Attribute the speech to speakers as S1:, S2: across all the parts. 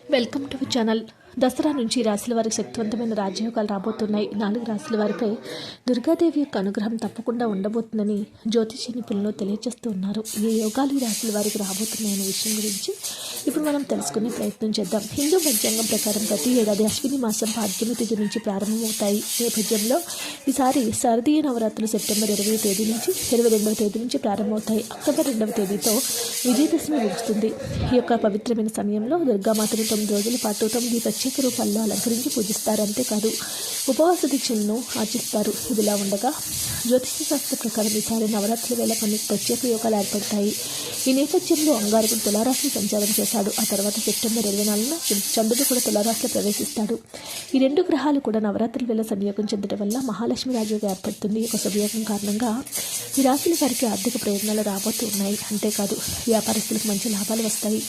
S1: Welcome to channel Dasara నుంచి రాశుల వారికి శక్తివంతమైన రాజయోగాలు రాబోతున్నాయి. నాలుగు రాశుల వారిపై దుర్గాదేవి యొక్క అనుగ్రహం తప్పకుండా ఉండబోతుందని జ్యోతిష నిపుణులు తెలియజేస్తూ ఉన్నారు. ఈ యోగాలు ఈ రాశుల వారికి రాబోతున్నాయనే విషయం గురించి ఇప్పుడు మనం తెలుసుకునే ప్రయత్నం చేద్దాం. హిందూ పంచాంగం ప్రకారం ప్రతి ఏడాది అశ్విని మాసం పాడ్యమి తిథి నుంచి ప్రారంభమవుతాయి. నేపథ్యంలో ఈసారి శారదీయ నవరాత్రులు సెప్టెంబర్ ఇరవై తేదీ నుంచి ఇరవై రెండవ తేదీ నుంచి ప్రారంభమవుతాయి. అక్టోబర్ రెండవ తేదీతో విజయదశమి ముగుస్తుంది ఈ యొక్క పవిత్రమైన సమయంలో దుర్గామాతను తొమ్మిది రోజుల పాటు తొమ్మిది ప్రత్యేక రూపాల్లో అలంకరించి పూజిస్తారు. అంతేకాదు ఉపవాస దీక్షలను ఆచరిస్తారు. ఇదిలా ఉండగా జ్యోతిష్య శాస్త్ర ప్రకారం ఈసారి నవరాత్రి వేళ కొన్ని ప్రత్యేక యోగాలు ఏర్పడతాయి. ఈ నేపథ్యంలో అంగారకుడు తులారాశిని సంచారం చేశాడు. ఆ తర్వాత సెప్టెంబర్ ఇరవై నాలుగున చంద్రుడు కూడా తులారాశిలో ప్రవేశిస్తాడు. ఈ రెండు గ్రహాలు కూడా నవరాత్రుల వేళ సంయోగం చెందడం వల్ల మహాలక్ష్మి రాజయోగం ఏర్పడుతుంది. ఈ యొక్క సంయోగం కారణంగా ఈ రాశుల వారికి ఆర్థిక ప్రయోజనాలు రాబోతూ ఉన్నాయి అంతేకాదు వ్యాపారస్తులకు మంచి లాభాలు వస్తాయి.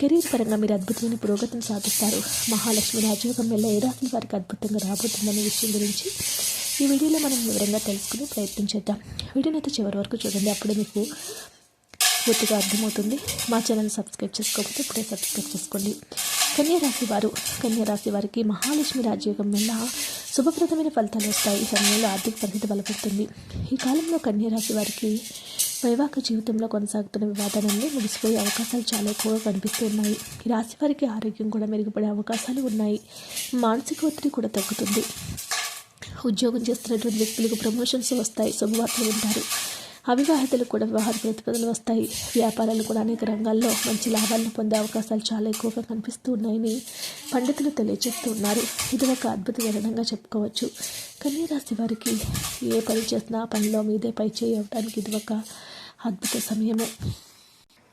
S1: కెరీర్ పరంగా మీరు అద్భుతమైన పురోగతిని సాధిస్తారు. మహాలక్ష్మి రాజయోగం వల్ల ఏ వారికి అద్భుతంగా రాబోతుందనే విషయం గురించి ఈ వీడియోలో మనం వివరంగా తెలుసుకునే ప్రయత్నం చేద్దాం. వీడియోని అయితే చివరి వరకు చూడండి. అప్పుడే మీకు పూర్తిగా అర్థమవుతుంది. మా ఛానల్ సబ్స్క్రైబ్ చేసుకోకపోతే ఇప్పుడే సబ్స్క్రైబ్ చేసుకోండి. కన్యారాశి వారు కన్యారాశి వారికి మహాలక్ష్మి రాజయోగం వల్ల శుభప్రదమైన ఫలితాలు వస్తాయి. ఈ సమయంలో ఆర్థిక పరిస్థితి బలపడుతుంది. ఈ కాలంలో కన్యారాశి వారికి వైవాహిక జీవితంలో కొనసాగుతున్న వివాదాలన్నీ ముగిసిపోయే అవకాశాలు చాలా ఎక్కువగా కనిపిస్తున్నాయి. ఈ రాశి వారికి ఆరోగ్యం కూడా మెరుగుపడే అవకాశాలు ఉన్నాయి. మానసిక ఒత్తిడి కూడా తగ్గుతుంది. ఉద్యోగం చేస్తున్నటువంటి వ్యక్తులకు ప్రమోషన్స్ వస్తాయి. శుభవార్తలు ఉంటారు అవివాహితులు కూడా వివాహ ప్రతిపదలు వస్తాయి. వ్యాపారాలు కూడా అనేక రంగాల్లో మంచి లాభాలను పొందే అవకాశాలు చాలా ఎక్కువగా కనిపిస్తూ ఉన్నాయని పండితులు తెలియజేస్తున్నారు ఇది ఒక అద్భుత వివరణంగా చెప్పుకోవచ్చు. కన్యరాశి వారికి ఏ పని చేసినా ఆ పనిలో మీదే పై చేయడానికి ఇది ఒక అద్భుత సమయము.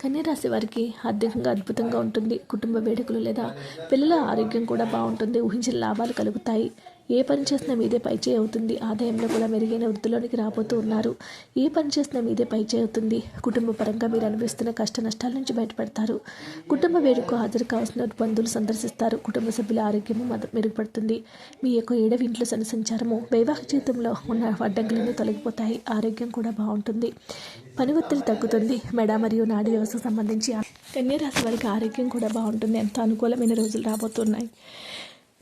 S1: కన్యరాశి వారికి ఆర్థికంగా అద్భుతంగా ఉంటుంది. కుటుంబ వేడుకలు లేదా పిల్లల ఆరోగ్యం కూడా బాగుంటుంది. ఊహించిన లాభాలు కలుగుతాయి. ఏ పని చేసినా మీదే పైచే అవుతుంది. ఆదాయంలో కూడా మెరుగైన వృద్ధిలోనికి రాబోతూ ఉన్నారు. ఏ పని చేసినా మీదే పైచే అవుతుంది. కుటుంబ పరంగా మీరు అనుభవిస్తున్న కష్ట నష్టాల నుంచి బయటపడతారు. కుటుంబ వేడుకకు హాజరు కావాల్సిన బంధువులు సందర్శిస్తారు. కుటుంబ సభ్యుల ఆరోగ్యము మెరుగుపడుతుంది. మీ యొక్క ఏడవ ఇంట్లో శని సంచారము వైవాహిక జీవితంలో ఉన్న అడ్డంకులన్నీ తొలగిపోతాయి. ఆరోగ్యం కూడా బాగుంటుంది. పని ఒత్తిడి తగ్గుతుంది. మెడ మరియు నాడి వ్యవస్థకు సంబంధించి కన్యరాశి వారికి ఆరోగ్యం కూడా బాగుంటుంది. ఎంత అనుకూలమైన రోజులు రాబోతున్నాయి.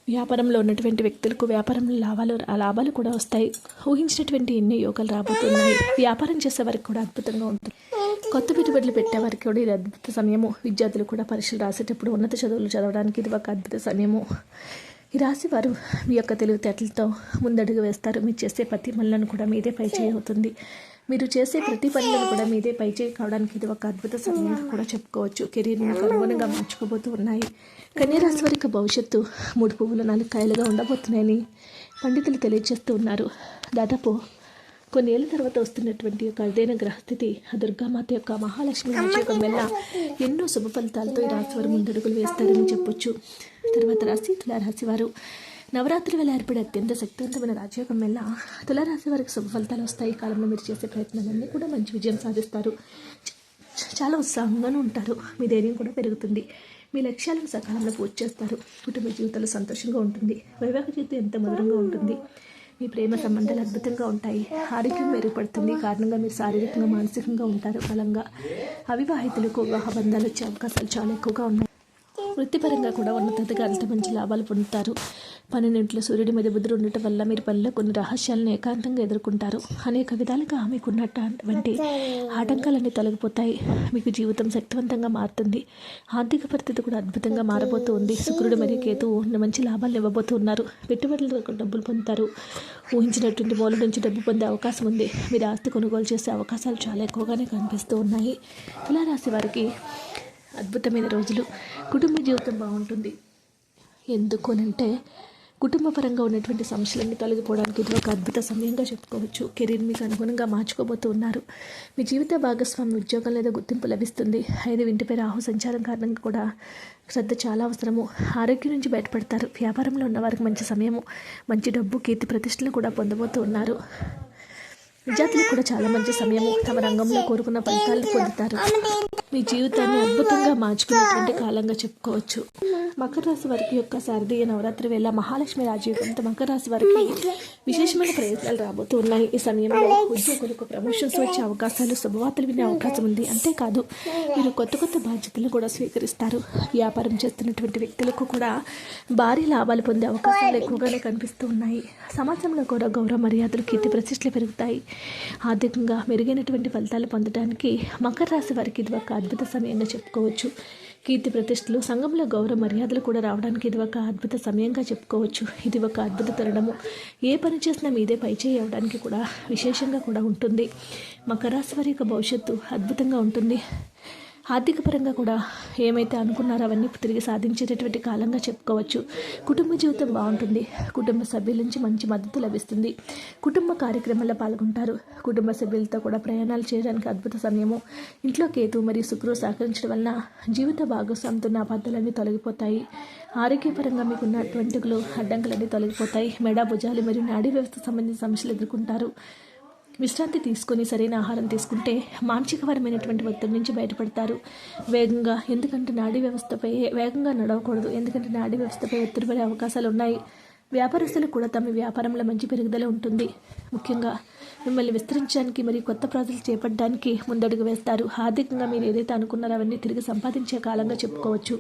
S1: వ్యాపారంలో ఉన్నటువంటి వ్యక్తులకు వ్యాపారంలో లాభాలు లాభాలు కూడా వస్తాయి. ఊహించినటువంటి ఎన్నో యోగాలు రాబోతున్నాయి. వ్యాపారం చేసే వారికి కూడా అద్భుతంగా ఉంటుంది. కొత్త పెట్టుబడులు పెట్టే వారికి కూడా ఇది అద్భుత సమయము. విద్యార్థులు కూడా పరీక్షలు రాసేటప్పుడు ఉన్నత చదువులు చదవడానికి ఇది ఒక అద్భుత సమయము. ఈ రాశి వారు మీ యొక్క తెలివితేటలతో ముందడుగు వేస్తారు. మీరు చేసే ప్రతి పనులను కూడా మీదే పై అవుతుంది మీరు చేసే ప్రతి పనిలో కూడా మీదే పై చేయి కావడానికి ఇది ఒక అద్భుత సమయంగా కూడా చెప్పుకోవచ్చు. కెరీర్ని అనుగుణంగా మార్చుకోబోతూ ఉన్నాయి. కన్యరాశి వారికి భవిష్యత్తు మూడు పువ్వులు నాలుగు కాయలుగా ఉండబోతున్నాయని పండితులు తెలియజేస్తూ ఉన్నారు. దాదాపు కొన్నేళ్ళ తర్వాత వస్తున్నటువంటి ఒక అరుదైన గ్రహస్థితి ఆ దుర్గామాత యొక్క మహాలక్ష్మి రాజయోగం వల్ల ఎన్నో శుభ ఫలితాలతో ఈ రాశి వారు ముందడుగులు వేస్తారని చెప్పొచ్చు. తర్వాత రాశి తులారాశి వారు నవరాత్రి వేళ ఏర్పడే అత్యంత శక్తివంతమైన రాజయోగం వల్ల తులారాశి వారికి శుభ ఫలితాలు వస్తాయి. ఈ కాలంలో మీరు చేసే ప్రయత్నాలన్నీ కూడా మంచి విజయం సాధిస్తారు. చాలా ఉత్సాహంగానూ ఉంటారు. మీ ధైర్యం కూడా పెరుగుతుంది. మీ లక్ష్యాలను సకాలంలో పూర్తి చేస్తారు. కుటుంబ జీవితాలు సంతోషంగా ఉంటుంది. వైవాహిక జీవితం ఎంత మధురంగా ఉంటుంది. మీ ప్రేమ సంబంధాలు అద్భుతంగా ఉంటాయి. ఆరోగ్యం మెరుగుపడుతుంది. కారణంగా మీరు శారీరకంగా మానసికంగా ఉంటారు. బలంగా అవివాహితులకు వివాహ బంధాలు వచ్చే అవకాశాలు చాలా ఎక్కువగా ఉన్నాయి. వృత్తిపరంగా కూడా ఉన్నతాధికారులతో మంచి లాభాలు పొందుతారు. పన్నెండింట్లో సూర్యుడి మీద బుద్ధుడు ఉండటం వల్ల మీరు పనిలో కొన్ని రహస్యాలను ఏకాంతంగా ఎదుర్కొంటారు. అనేక విధాలుగా మీకున్నటువంటి ఆటంకాలన్నీ తొలగిపోతాయి. మీకు జీవితం శక్తివంతంగా మారుతుంది. ఆర్థిక పరిస్థితి కూడా అద్భుతంగా మారబోతూ ఉంది శుక్రుడు మరియు కేతువు మంచి లాభాలు ఇవ్వబోతున్నారు. పెట్టుబడులు డబ్బులు పొందుతారు. ఊహించినటువంటి మూల నుంచి డబ్బు పొందే అవకాశం ఉంది. మీరు ఆస్తి కొనుగోలు చేసే అవకాశాలు చాలా ఎక్కువగానే కనిపిస్తూ ఉన్నాయి. తులారాశి వారికి అద్భుతమైన రోజులు. కుటుంబ జీవితం బాగుంటుంది. ఎందుకు అంటే ఉన్నటువంటి సమస్యలన్నీ తొలగిపోవడానికి ఇది ఒక అద్భుత సమయంగా చెప్పుకోవచ్చు. కెరీర్ మీకు అనుగుణంగా మార్చుకోబోతూ ఉన్నారు. మీ జీవిత భాగస్వామి ఉద్యోగం లేదా గుర్తింపు లభిస్తుంది. ఐదు ఇంటిపై రాహు సంచారం కారణంగా కూడా శ్రద్ధ చాలా అవసరము. ఆరోగ్యం నుంచి బయటపడతారు. వ్యాపారంలో ఉన్న వారికి మంచి సమయము మంచి డబ్బు కీర్తి ప్రతిష్టలు కూడా పొందబోతూ ఉన్నారు. విద్యార్థులకు కూడా చాలా మంచి సమయము. తమ రంగంలో కోరుకున్న ఫలితాలను పొందుతారు. మీ జీవితాన్ని అద్భుతంగా మార్చుకునేటువంటి కాలంగా చెప్పుకోవచ్చు. మకర రాశి వారికి యొక్క శారదీయ నవరాత్రి వేళ మహాలక్ష్మి రాజయోగంతో మకర రాశి వారికి విశేషమైన ప్రయత్నాలు రాబోతూ ఉన్నాయి ఈ సమయంలో ఉద్యోగులకు ప్రమోషన్స్ వచ్చే అవకాశాలు శుభవార్తలు వినే అవకాశం ఉంది. అంతేకాదు మీరు కొత్త కొత్త బాధ్యతలు కూడా స్వీకరిస్తారు. వ్యాపారం చేస్తున్నటువంటి వ్యక్తులకు కూడా భారీ లాభాలు పొందే అవకాశాలు ఎక్కువగానే కనిపిస్తూ ఉన్నాయి. సమాజంలో కూడా గౌరవ మర్యాదలు కీర్తి ప్రతిష్టలు పెరుగుతాయి. ఆర్థికంగా మెరుగైనటువంటి ఫలితాలు పొందడానికి మకర రాశి వారికి ఇది ఒక అద్భుత సమయంగా చెప్పుకోవచ్చు. కీర్తి ప్రతిష్టలు సంఘంలో గౌరవ మర్యాదలు కూడా రావడానికి ఇది ఒక అద్భుత సమయంగా చెప్పుకోవచ్చు. ఇది ఒక అద్భుత తరుణము. ఏ పని చేసినా మీదే పైచేయి అవ్వడానికి కూడా విశేషంగా కూడా ఉంటుంది. మకరాశి వారి యొక్క భవిష్యత్తు అద్భుతంగా ఉంటుంది. ఆర్థిక పరంగా కూడా ఏమైతే అనుకున్నారో అవన్నీ తిరిగి సాధించేటటువంటి కాలంగా చెప్పుకోవచ్చు. కుటుంబ జీవితం బాగుంటుంది. కుటుంబ సభ్యుల నుంచి మంచి మద్దతు లభిస్తుంది. కుటుంబ కార్యక్రమాల్లో పాల్గొంటారు. కుటుంబ సభ్యులతో కూడా ప్రయాణాలు చేయడానికి అద్భుత సమయము. ఇంట్లో కేతు మరియు శుక్రుడు సహకరించడం వలన జీవిత భాగస్వామితో ఉన్న అబద్ధాలన్నీ తొలగిపోతాయి. ఆరోగ్యపరంగా మీకున్నటువంటి అడ్డంకులన్నీ తొలగిపోతాయి. మెడ భుజాలు మరియు నాడీ వ్యవస్థ సంబంధించిన సమస్యలు ఎదుర్కొంటారు. విశ్రాంతి తీసుకొని సరైన ఆహారం తీసుకుంటే మానసికపరమైనటువంటి ఒత్తిడి నుంచి బయటపడతారు. వేగంగా ఎందుకంటే నాడీ వ్యవస్థపై వేగంగా నడవకూడదు. ఎందుకంటే నాడీ వ్యవస్థపై ఒత్తిడి పడే అవకాశాలు ఉన్నాయి వ్యాపారస్తులకు కూడా తమ వ్యాపారంలో మంచి పెరుగుదల ఉంటుంది. ముఖ్యంగా మిమ్మల్ని విస్తరించడానికి మరియు కొత్త ప్రాజెక్టులు చేపట్టడానికి ముందడుగు వేస్తారు. ఆర్థికంగా మీరు ఏదైతే అనుకున్నారో అవన్నీ తిరిగి సంపాదించే కాలంగా చెప్పుకోవచ్చు.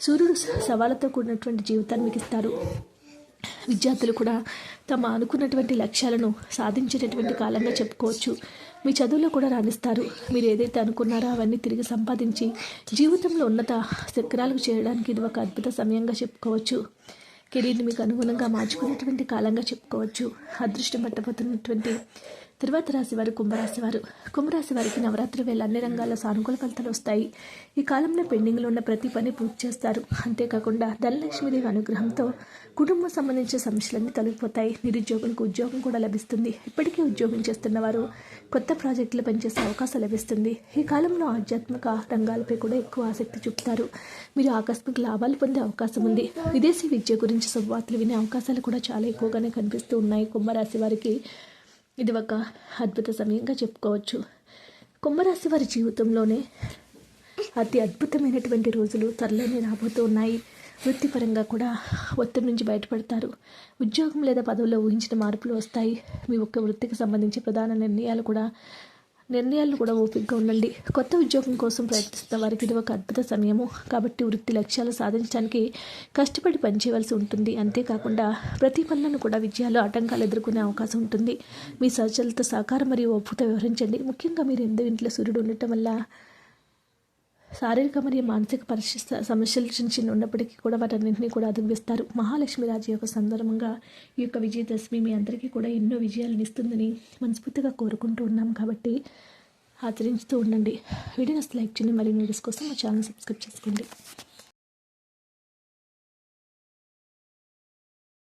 S1: సూర్యుడు సవాళ్ళతో కూడినటువంటి జీవితాన్ని మీకు ఇస్తారు. విద్యార్థులు కూడా తమ అనుకున్నటువంటి లక్ష్యాలను సాధించేటటువంటి కాలంగా చెప్పుకోవచ్చు. మీ చదువులో కూడా రాణిస్తారు. మీరు ఏదైతే అనుకున్నారో అవన్నీ తిరిగి సంపాదించి జీవితంలో ఉన్నత శిఖరాలకు చేరడానికి ఇది ఒక అద్భుత సమయంగా చెప్పుకోవచ్చు. కెరీర్ని మీకు అనుగుణంగా మార్చుకునేటువంటి కాలంగా చెప్పుకోవచ్చు. అదృష్టం పట్టబోతున్నటువంటి తర్వాత రాశి వారు కుంభరాశి వారు. కుంభరాశి వారికి నవరాత్రి వేళ అన్ని రంగాల్లో సానుకూల ఫలితాలు వస్తాయి. ఈ కాలంలో పెండింగ్లో ఉన్న ప్రతి పని పూర్తి చేస్తారు. అంతేకాకుండా ధనలక్ష్మీదేవి అనుగ్రహంతో కుటుంబం సంబంధించిన సమస్యలన్నీ తొలగిపోతాయి. నిరుద్యోగులకు ఉద్యోగం కూడా లభిస్తుంది. ఇప్పటికే ఉద్యోగం చేస్తున్న వారు కొత్త ప్రాజెక్టులు పనిచేసే అవకాశం లభిస్తుంది. ఈ కాలంలో ఆధ్యాత్మిక రంగాలపై కూడా ఎక్కువ ఆసక్తి చూపుతారు. మీరు ఆకస్మిక లాభాలు పొందే అవకాశం ఉంది. విదేశీ విద్య గురించి శుభవార్తలు వినే అవకాశాలు కూడా చాలా ఎక్కువగానే కనిపిస్తూ ఉన్నాయి. కుంభరాశి వారికి ఇది ఒక అద్భుత సమయంగా చెప్పుకోవచ్చు. కుంభరాశి వారి జీవితంలోనే అతి అద్భుతమైనటువంటి రోజులు త్వరలోనే రాబోతూ ఉన్నాయి వృత్తిపరంగా కూడా ఒత్తిడి నుంచి బయటపడతారు. ఉద్యోగం లేదా పదవుల్లో ఊహించిన మార్పులు వస్తాయి. మీ ఒక్క వృత్తికి సంబంధించి ప్రధాన నిర్ణయాలు కూడా నిర్ణయాలు కూడా ఓపికగా ఉండండి. కొత్త ఉద్యోగం కోసం ప్రయత్నిస్తున్న వారికి ఇది ఒక అద్భుత సమయము. కాబట్టి వృత్తి లక్ష్యాలు సాధించడానికి కష్టపడి పనిచేయవలసి ఉంటుంది. అంతేకాకుండా ప్రతి పనులను కూడా విజయాలు ఆటంకాలు ఎదుర్కొనే అవకాశం ఉంటుంది. మీ సహచరులతో సహకారం మరియు ఒప్పుతో వ్యవహరించండి. ముఖ్యంగా మీరు ఎందు ఇంట్లో సూర్యుడు ఉండటం వల్ల శారీరక మరియు మానసిక పరిస్థితి చిన్న చిన్న ఉన్నప్పటికీ కూడా వాటన్నింటినీ కూడా అధిగమిస్తారు. మహాలక్ష్మి రాజు యొక్క సందర్భంగా ఈ యొక్క విజయదశమి మీ అందరికీ కూడా ఎన్నో విజయాలను ఇస్తుందని మనస్ఫూర్తిగా కోరుకుంటూ ఉన్నాం కాబట్టి ఆచరించుతూ ఉండండి. వీడియోస్ లైక్ చేయండి. మరియు వీడియోస్ కోసం మా ఛానల్ సబ్స్క్రైబ్ చేసుకోండి.